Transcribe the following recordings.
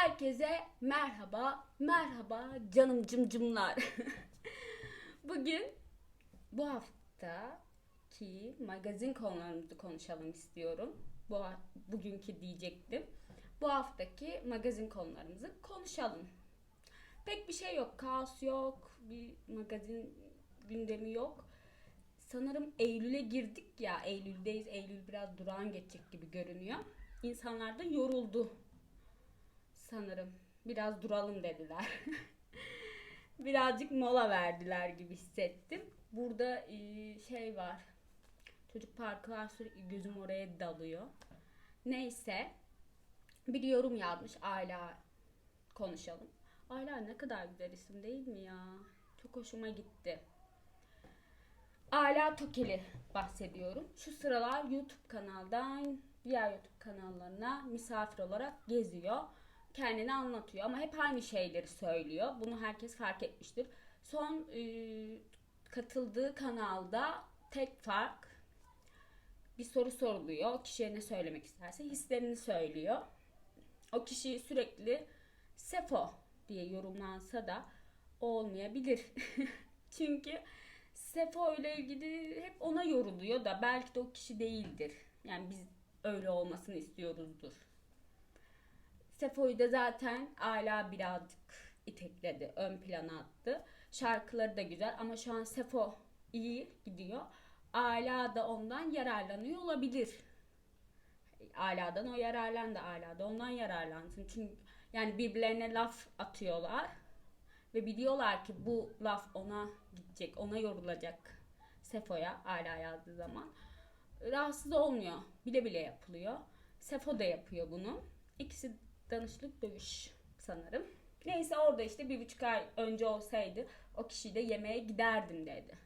Herkese merhaba, merhaba canım cımcımlar. Bugün bu haftaki magazin konularımızı konuşalım istiyorum. Bu bugünkü diyecektim. Bu haftaki magazin konularımızı konuşalım. Pek bir şey yok, kaos yok, bir magazin gündemi yok. Sanırım Eylül'e girdik ya, Eylül'deyiz. Eylül biraz durağan geçecek gibi görünüyor. İnsanlar da yoruldu sanırım. Biraz duralım dediler. Birazcık mola verdiler gibi hissettim. Burada e, şey var. Çocuk parkı var sürekli gözüm oraya dalıyor. Neyse. Bir yorum yazmış Ayla konuşalım. Ayla ne kadar güzel isim değil mi ya? Çok hoşuma gitti. Ala Tokeli bahsediyorum. Şu sıralar YouTube kanaldan diğer YouTube kanallarına misafir olarak geziyor. Kendini anlatıyor ama hep aynı şeyleri söylüyor. Bunu herkes fark etmiştir. Son e, katıldığı kanalda tek fark bir soru soruluyor. O kişiye ne söylemek isterse hislerini söylüyor. O kişi sürekli Sefo diye yorumlansa da olmayabilir. Çünkü Sefo ile ilgili hep ona yoruluyor da belki de o kişi değildir. Yani biz öyle olmasını istiyoruzdur. Sefo'yu da zaten Ala birazcık itekledi, ön plana attı. Şarkıları da güzel ama şu an Sefo iyi gidiyor. Ala da ondan yararlanıyor olabilir. Ala'dan o yararlandı, Ala da ondan yararlansın. Çünkü yani birbirlerine laf atıyorlar ve biliyorlar ki bu laf ona gidecek, ona yorulacak Sefo'ya Ala yazdığı zaman. Rahatsız olmuyor. Bile bile yapılıyor. Sefo da yapıyor bunu. İkisi danışlık dövüş sanırım. Neyse orada işte bir buçuk ay önce olsaydı o kişiyle yemeğe giderdim dedi.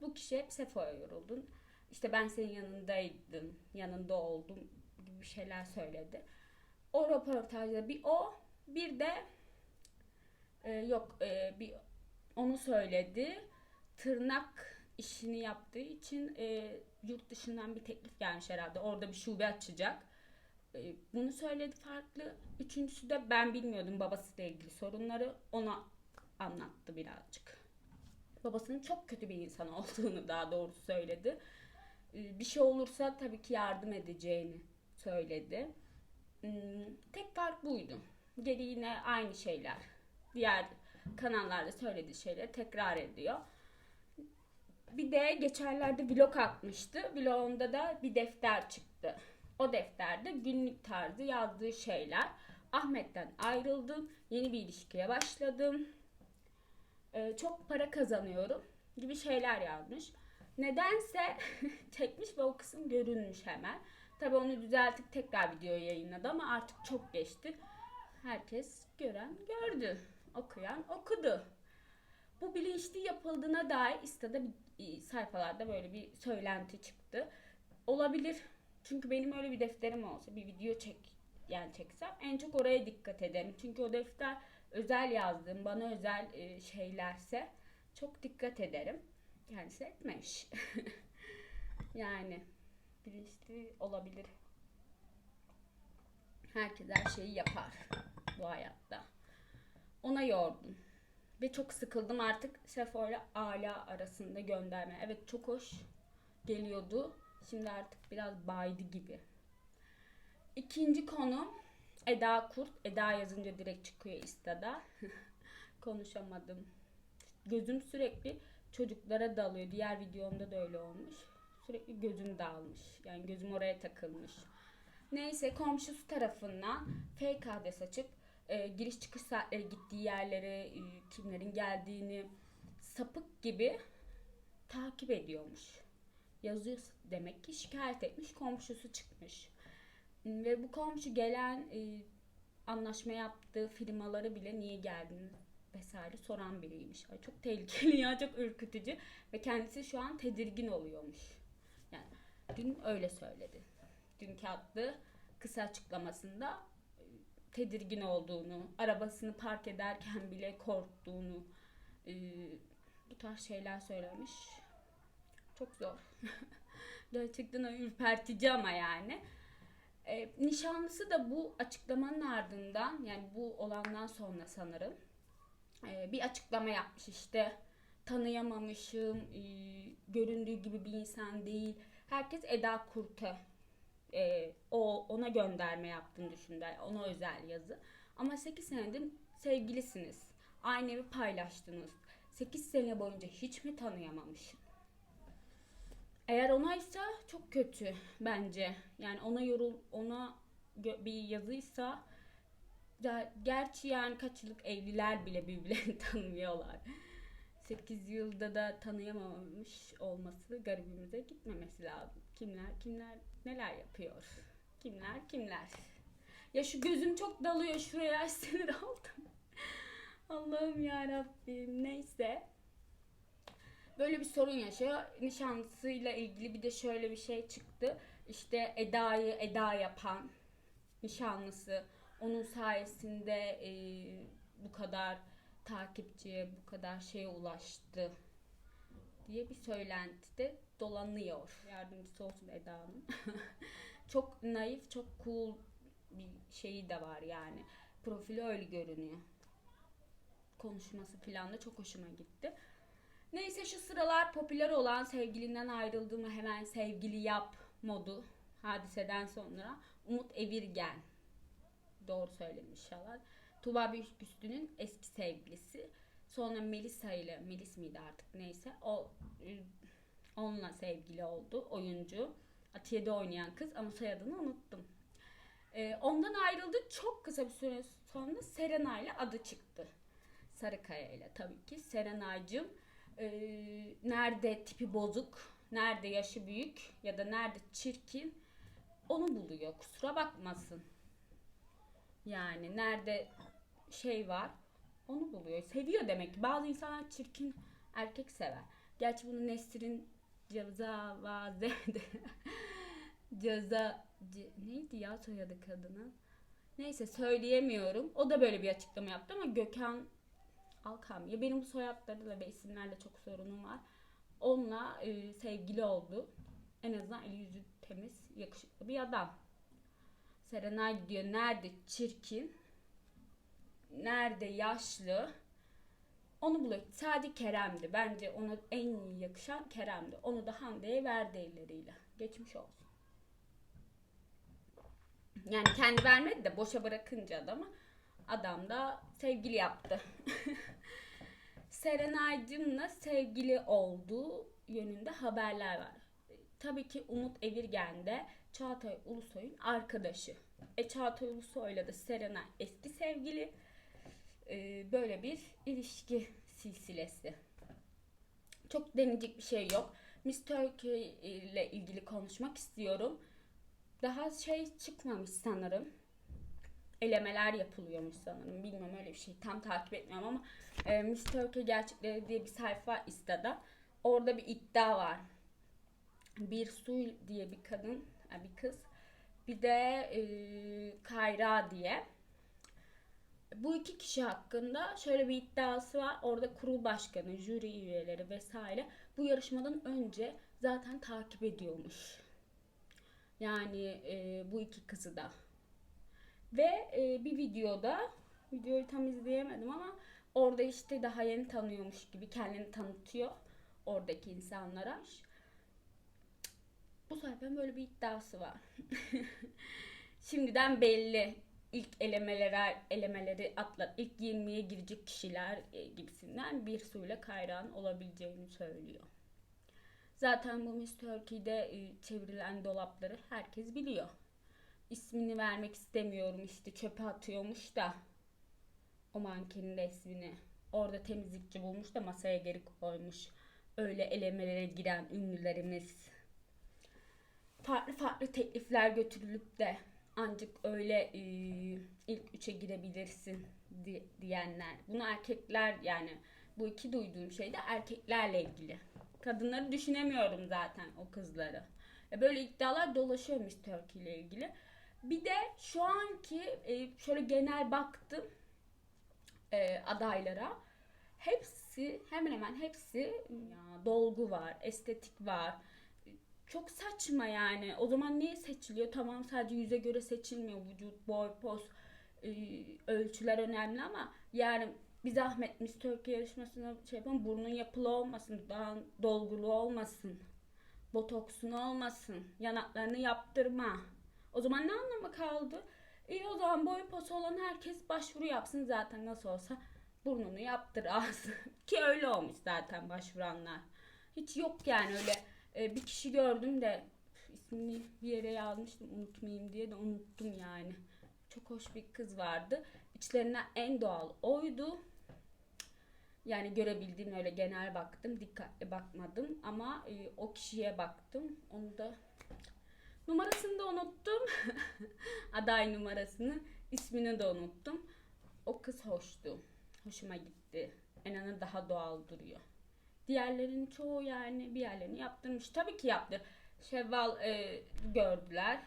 Bu kişi hep Sefo'ya yoruldun. İşte ben senin yanındaydım, yanında oldum gibi şeyler söyledi. O röportajda bir o bir de e, yok e, bir onu söyledi. Tırnak işini yaptığı için e, yurt dışından bir teklif gelmiş herhalde. Orada bir şube açacak. E, bunu söyledi farklı. Üçüncüsü de ben bilmiyordum babasıyla ilgili sorunları. Ona anlattı birazcık. Babasının çok kötü bir insan olduğunu daha doğrusu söyledi. E, bir şey olursa tabii ki yardım edeceğini söyledi. Hmm, Tek fark buydu. Geri yine aynı şeyler. Diğer kanallarda söylediği şeyleri tekrar ediyor. Bir de geçenlerde vlog atmıştı. Vlogunda da bir defter çıktı. O defterde günlük tarzı yazdığı şeyler. Ahmet'ten ayrıldım. Yeni bir ilişkiye başladım. Ee, çok para kazanıyorum gibi şeyler yazmış. Nedense çekmiş ve o kısım görünmüş hemen. Tabi onu düzeltip tekrar video yayınladı ama artık çok geçti. Herkes gören gördü. Okuyan okudu. Bu bilinçli yapıldığına dair istada bir sayfalarda böyle bir söylenti çıktı. Olabilir. Çünkü benim öyle bir defterim olsa bir video çek yani çeksem en çok oraya dikkat ederim. Çünkü o defter özel yazdığım bana özel e, şeylerse çok dikkat ederim. Kendisi etmemiş. yani bilinçli olabilir. Herkes her şeyi yapar bu hayatta. Ona yordum. Ve çok sıkıldım artık Sefo ile Ala arasında gönderme. Evet çok hoş geliyordu. Şimdi artık biraz baydı gibi. İkinci konu Eda Kurt. Eda yazınca direkt çıkıyor istada. Konuşamadım. Gözüm sürekli çocuklara dalıyor. Diğer videomda da öyle olmuş. Sürekli gözüm dağılmış. Yani gözüm oraya takılmış. Neyse komşusu tarafından fake adres açıp e, giriş çıkış saatleri gittiği yerlere e, kimlerin geldiğini sapık gibi takip ediyormuş. Yazıyor demek ki şikayet etmiş komşusu çıkmış. Ve bu komşu gelen e, anlaşma yaptığı firmaları bile niye geldiniz vesaire soran biriymiş. Ay çok tehlikeli ya çok ürkütücü ve kendisi şu an tedirgin oluyormuş. Yani dün öyle söyledi. Dünkü attığı kısa açıklamasında e, tedirgin olduğunu, arabasını park ederken bile korktuğunu e, bu tarz şeyler söylemiş. Çok zor. Gerçekten ürpertici ama yani. E, nişanlısı da bu açıklamanın ardından yani bu olandan sonra sanırım e, bir açıklama yapmış işte tanıyamamışım, e, göründüğü gibi bir insan değil. Herkes Eda Kurt'a e, o ona gönderme yaptığını düşündüler. Ona özel yazı. Ama 8 senedir sevgilisiniz. Aynı evi paylaştınız. 8 sene boyunca hiç mi tanıyamamışım? Eğer onaysa çok kötü bence. Yani ona yorul ona bir yazıysa ya, gerçi yani kaç yıllık evliler bile birbirlerini tanımıyorlar. 8 yılda da tanıyamamış olması garibimize gitmemesi lazım. Kimler kimler neler yapıyor? Kimler kimler? Ya şu gözüm çok dalıyor şuraya sinir oldum. Allah'ım ya Rabbim neyse. Böyle bir sorun yaşıyor. Nişanlısıyla ilgili bir de şöyle bir şey çıktı. İşte Eda'yı Eda yapan nişanlısı onun sayesinde e, bu kadar takipçiye, bu kadar şeye ulaştı diye bir söylenti de dolanıyor. Yardımcısı olsun Eda'nın. çok naif, çok cool bir şeyi de var yani. Profili öyle görünüyor. Konuşması falan da çok hoşuma gitti. Neyse şu sıralar popüler olan sevgilinden ayrıldığımı hemen sevgili yap modu hadiseden sonra Umut Evirgen doğru söyledim inşallah. Tuğba Büyüküstü'nün eski sevgilisi. Sonra Melisa ile Melis miydi artık neyse o e, onunla sevgili oldu oyuncu. Atiye'de oynayan kız ama soyadını unuttum. Ee, ondan ayrıldı çok kısa bir süre sonra Serena ile adı çıktı. Sarıkaya ile tabii ki. Serenay'cığım e, nerede tipi bozuk, nerede yaşı büyük ya da nerede çirkin onu buluyor. Kusura bakmasın. Yani nerede şey var onu buluyor. Seviyor demek ki. Bazı insanlar çirkin erkek sever. Gerçi bunu Nesrin Cezavaze'de Ceza Ce- neydi ya soyadı kadının? Neyse söyleyemiyorum. O da böyle bir açıklama yaptı ama Gökhan Alkam. Ya benim bu soyadlarla ve isimlerle çok sorunum var. Onunla e, sevgili oldu. En azından eli yüzü temiz, yakışıklı bir adam. Serenay diyor nerede çirkin, nerede yaşlı. Onu buluyor. Sadece Kerem'di. Bence ona en iyi yakışan Kerem'di. Onu da Hande'ye verdi elleriyle. Geçmiş olsun. Yani kendi vermedi de boşa bırakınca adamı adam da sevgili yaptı. Serenay'cımla sevgili olduğu yönünde haberler var. Tabii ki Umut Evirgen de Çağatay Ulusoy'un arkadaşı. E Çağatay Ulusoy'la da Serenay eski sevgili. Ee, böyle bir ilişki silsilesi. Çok deneyecek bir şey yok. Miss Turkey ile ilgili konuşmak istiyorum. Daha şey çıkmamış sanırım. Elemeler yapılıyormuş sanırım. Bilmiyorum öyle bir şey. Tam takip etmiyorum ama e, Miss Turkey Gerçekleri diye bir sayfa Insta'da. Orada bir iddia var. Bir Su diye bir kadın, bir kız. Bir de e, Kayra diye. Bu iki kişi hakkında şöyle bir iddiası var. Orada kurul başkanı, jüri üyeleri vesaire bu yarışmadan önce zaten takip ediyormuş. Yani e, bu iki kızı da. Ve e, bir videoda, videoyu tam izleyemedim ama orada işte daha yeni tanıyormuş gibi kendini tanıtıyor oradaki insanlara. Bu sayfanın böyle bir iddiası var. Şimdiden belli ilk elemelere elemeleri atlat ilk 20'ye girecek kişiler e, gibisinden bir suyla kayrağın olabileceğini söylüyor. Zaten bu Miss Turkey'de e, çevrilen dolapları herkes biliyor. İsmini vermek istemiyorum işte çöpe atıyormuş da o mankenin resmini. Orada temizlikçi bulmuş da masaya geri koymuş. Öyle elemelere giren ünlülerimiz. Farklı farklı teklifler götürülüp de ancak öyle e, ilk üçe girebilirsin di- diyenler. Bunu erkekler yani bu iki duyduğum şey de erkeklerle ilgili. Kadınları düşünemiyorum zaten o kızları. E, böyle iddialar dolaşıyor Miss Turkey ile ilgili. Bir de şu anki e, şöyle genel baktım e, adaylara. Hepsi hemen hemen hepsi ya, dolgu var, estetik var. çok saçma yani. O zaman niye seçiliyor? Tamam sadece yüze göre seçilmiyor. Vücut, boy, poz, e, ölçüler önemli ama yani bir zahmet Miss Turkey yarışmasında şey yapalım. Burnun yapılı olmasın, dudağın dolgulu olmasın. Botoksun olmasın. Yanaklarını yaptırma. O zaman ne anlamı kaldı? İyi o zaman boy posu olan herkes başvuru yapsın zaten nasıl olsa burnunu yaptır ağzı. Ki öyle olmuş zaten başvuranlar. Hiç yok yani öyle e, bir kişi gördüm de ismini bir yere yazmıştım unutmayayım diye de unuttum yani. Çok hoş bir kız vardı. İçlerinden en doğal oydu. Yani görebildiğim öyle genel baktım. Dikkatli bakmadım ama e, o kişiye baktım. Onu da numarasını da unuttum. Aday numarasını, ismini de unuttum. O kız hoştu. Hoşuma gitti. Enan'ı daha doğal duruyor. Diğerlerinin çoğu yani bir yerlerini yaptırmış. Tabii ki yaptı. Şevval e, gördüler.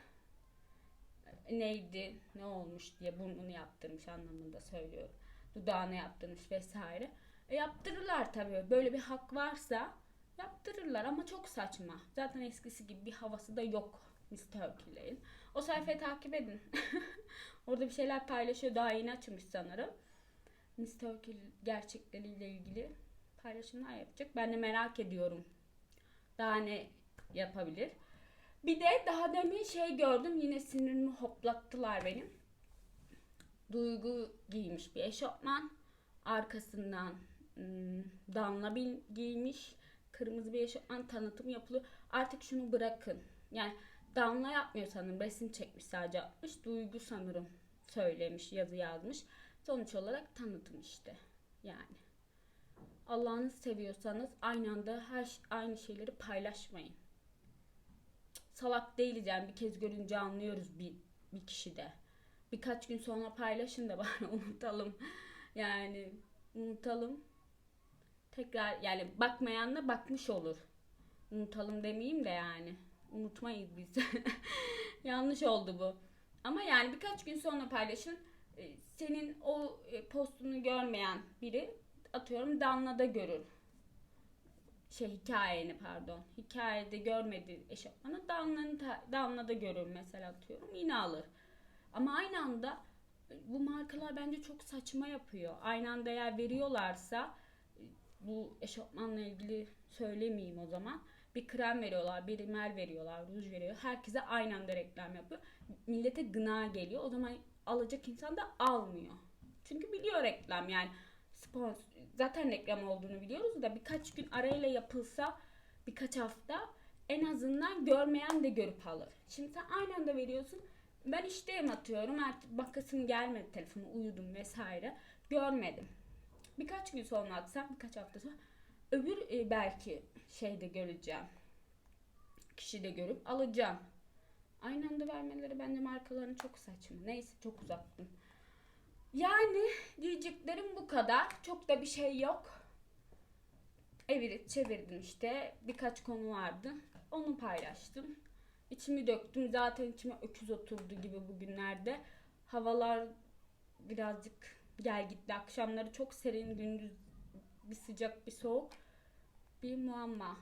Neydi, ne olmuş diye burnunu yaptırmış anlamında söylüyorum. Dudağını yaptırmış vesaire. E, yaptırırlar tabii. Böyle bir hak varsa yaptırırlar ama çok saçma. Zaten eskisi gibi bir havası da yok Miss Turkey'lerin. O sayfayı takip edin. Orada bir şeyler paylaşıyor. Daha yeni açılmış sanırım. Turkey gerçekleriyle ilgili paylaşımlar yapacak. Ben de merak ediyorum. Daha ne yapabilir? Bir de daha demin şey gördüm. Yine sinirimi hoplattılar benim. Duygu giymiş bir eşofman. Arkasından ım, Danla Bil giymiş. Kırmızı bir eşofman tanıtım yapılıyor. Artık şunu bırakın. Yani Damla yapmıyor sanırım. Resim çekmiş sadece atmış. Duygu sanırım söylemiş, yazı yazmış. Sonuç olarak tanıtım işte. Yani. Allah'ını seviyorsanız aynı anda her aynı şeyleri paylaşmayın. Salak değiliz yani bir kez görünce anlıyoruz bir, bir kişide. Birkaç gün sonra paylaşın da bari unutalım. Yani unutalım. Tekrar yani bakmayanla bakmış olur. Unutalım demeyeyim de yani. Unutmayız biz. Yanlış oldu bu. Ama yani birkaç gün sonra paylaşın. Ee, Senin o e, postunu görmeyen biri atıyorum Danla'da görür. Şey hikayeni pardon. Hikayede görmedi eşofmanı Danla'nın Danla'da görür mesela atıyorum. Yine alır. Ama aynı anda e, bu markalar bence çok saçma yapıyor. Aynı anda eğer veriyorlarsa e, bu eşofmanla ilgili söylemeyeyim o zaman. Bir krem veriyorlar, bir rimel veriyorlar, ruj veriyor. Herkese aynı anda reklam yapıyor. Millete gına geliyor. O zaman alacak insan da almıyor. Çünkü biliyor reklam yani sponsor zaten reklam olduğunu biliyoruz da birkaç gün arayla yapılsa birkaç hafta en azından görmeyen de görüp alır. Şimdi sen aynı anda veriyorsun. Ben işteyim atıyorum. Artık bakasım gelmedi telefonu uyudum vesaire. Görmedim. Birkaç gün sonra atsam birkaç hafta sonra öbür e, belki şeyde göreceğim. Kişi de görüp alacağım. Aynı anda vermeleri bence markaların çok saçma. Neyse çok uzattım. Yani diyeceklerim bu kadar. Çok da bir şey yok. Evirip çevirdim işte. Birkaç konu vardı. Onu paylaştım. İçimi döktüm. Zaten içime öküz oturdu gibi bugünlerde. Havalar birazcık gel gitti. Akşamları çok serin, gündüz bir sıcak bir soğuk. Bir muamma.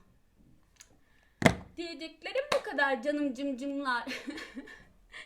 Diyeceklerim bu kadar canım cımcımlar.